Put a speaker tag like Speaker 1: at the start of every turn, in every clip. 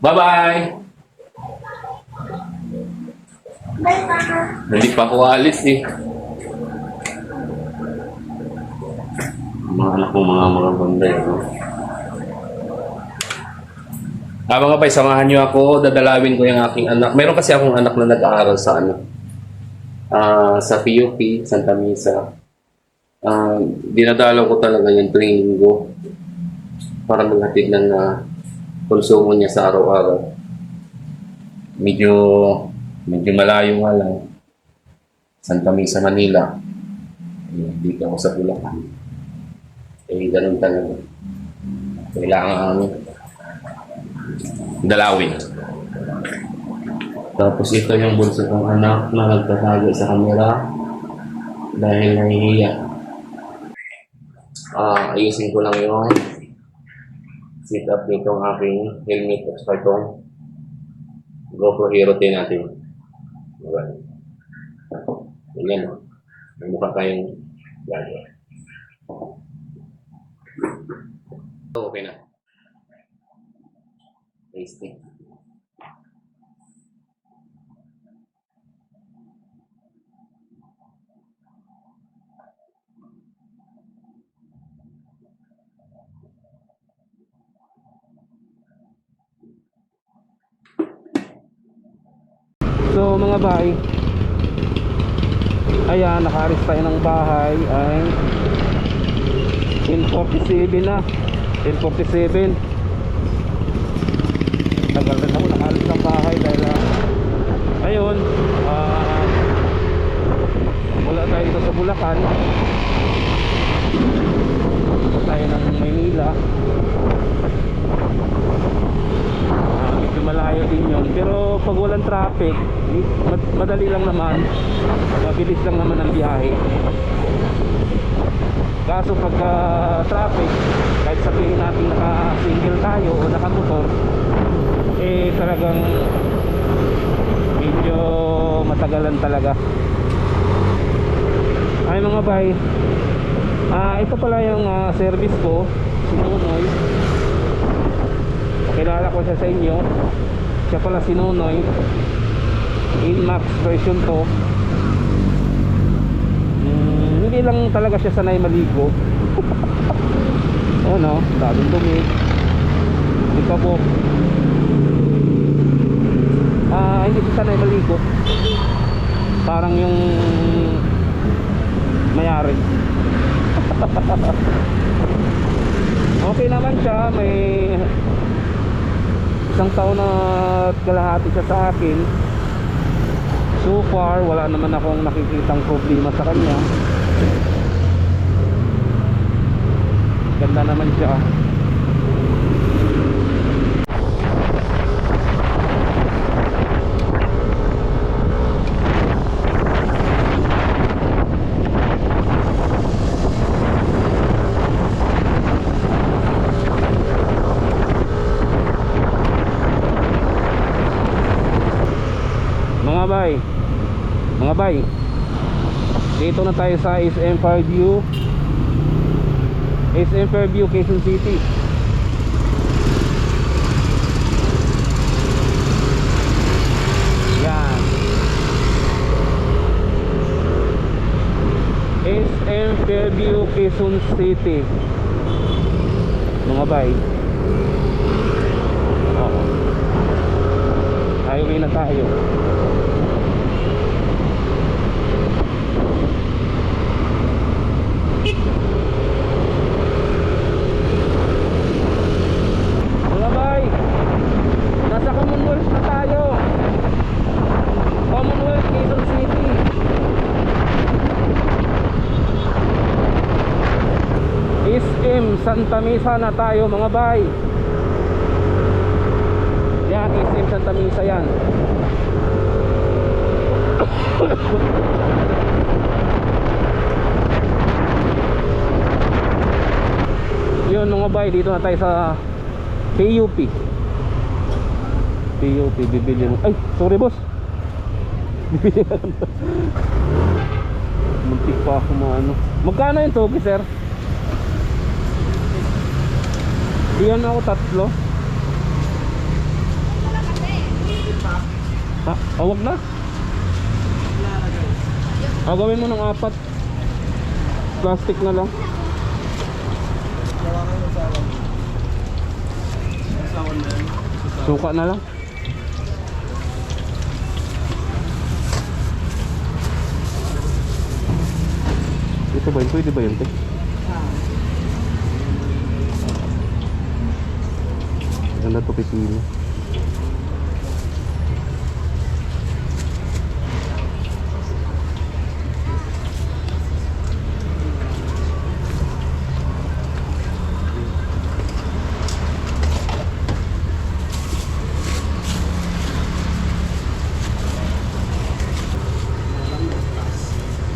Speaker 1: Bye-bye!
Speaker 2: Bye, Mama.
Speaker 1: Hindi pa ako alis eh. Mga anak ko, mga mga ganda eh. no? Ah, mga bay, samahan niyo ako. Dadalawin ko yung aking anak. Meron kasi akong anak na nag-aaral sa ano. Ah, sa PUP, Santa Misa. Ah, dinadalaw ko talaga yung tuwing linggo para maghatid ng ah, konsumo niya sa araw-araw. Medyo medyo malayo nga lang. Santa Misa, Manila. Eh, Dito ako sa Bulacan. Eh, ganun talaga. Kailangan ano, dalawin. Tapos ito yung bunso kong anak na nagtatago sa kamera dahil nahihiya. Ah, ayusin ko lang yung sit up nitong aking helmet at saka itong GoPro Hero 10 natin. Diba? Ganyan, no? May mukha tayong. So, okay na. Tasty.
Speaker 3: So mga bahay Ayan, nakaalis tayo ng bahay ay 10.47 na 10.47 Tagal rin ako nakaalis ng bahay dahil ah, ayun ah, wala tayo dito sa Bulacan Punta tayo ng Maynila Ah, din yun. Pero pag walang traffic mad- madali lang naman. Mabilis lang naman ang biyahe. Kaso pagka traffic kahit sabihin natin naka single tayo o naka motor eh talagang medyo matagalan talaga. Ay mga bay ah ito pala yung ah, service ko sinunoy kilala ko siya sa inyo siya pala si Nonoy Inmax version to. Mm, hindi lang talaga siya sanay maligo. Oh no daming dumi. Hindi pa po. Ah hindi siya sanay maligo. Parang yung mayari. Okay naman siya. May isang taon na kalahati siya sa akin. So far wala naman akong nakikitang problema sa kanya. Ganda naman siya mga bay. Mga bay. Dito na tayo sa SM Fairview. SM Fairview Quezon City. Yan. SM Fairview Quezon City. Mga bay. Highway na tayo Mga bay, nasa Commonwealth na tayo. Commonwealth, Quezon City. SM Santa Misa na tayo mga bay. Yan, SM Santa Misa yan. Yun mga bay, dito na tayo sa PUP. PUP, bibili mo. Ay, sorry boss. Bibili. Muntik pa ako maano. Magkano yung toki, sir? Diyan ako tatlo. Ha? Oh, na. Ah, gawin mo ng apat. Plastic na lang. Suka na lang. Ito ba yun? Pwede ba yun, te? Ganda to pipili.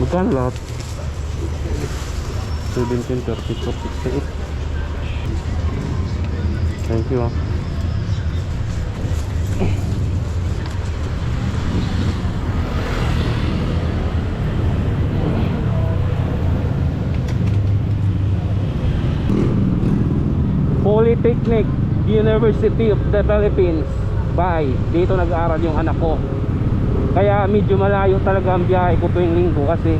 Speaker 3: Magkano lahat? 17, 34, 68. Thank you ah. Polytechnic University of the Philippines Bye. Dito nag-aaral yung anak ko. Kaya medyo malayo talaga ang biyahe ko tuwing linggo kasi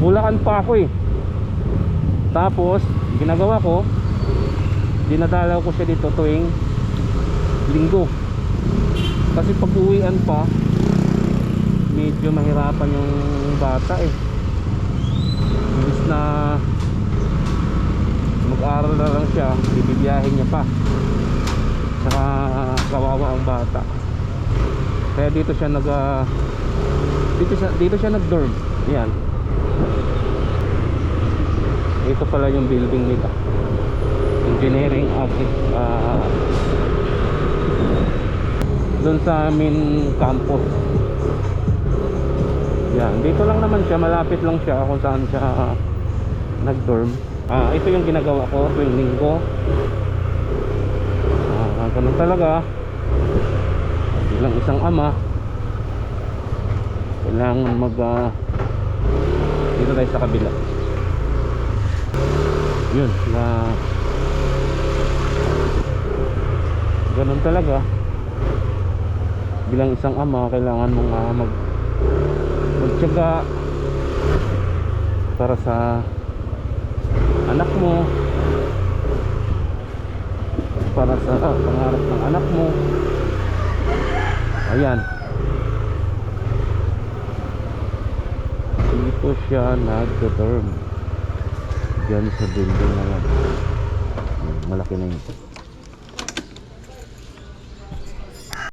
Speaker 3: Bulacan pa ako eh. Tapos, ginagawa ko, dinadalaw ko siya dito tuwing linggo. Kasi pag uwian pa, medyo mahirapan yung bata eh. Imbis na mag-aral na lang siya, bibiyahin niya pa. Saka kawawa ang bata. Kaya dito siya nag ah, dito siya dito siya nag-dorm. Yan. Ito pala yung building nila. Engineering office ah doon sa amin campus. Yan, dito lang naman siya, malapit lang siya kung saan siya nag-dorm. Ah, ito yung ginagawa ko tuwing linggo. Ah, ganun talaga. Bilang isang ama, kailangan mag ah, dito tayo sa kabila. Yun, na ganun talaga. Bilang isang ama, kailangan mong ah, mag magtiyaga para sa anak mo. Para sa ah, pangarap ng anak mo. Ayan. Dito siya nag-dorm dyan sa building na yan. Malaki na yun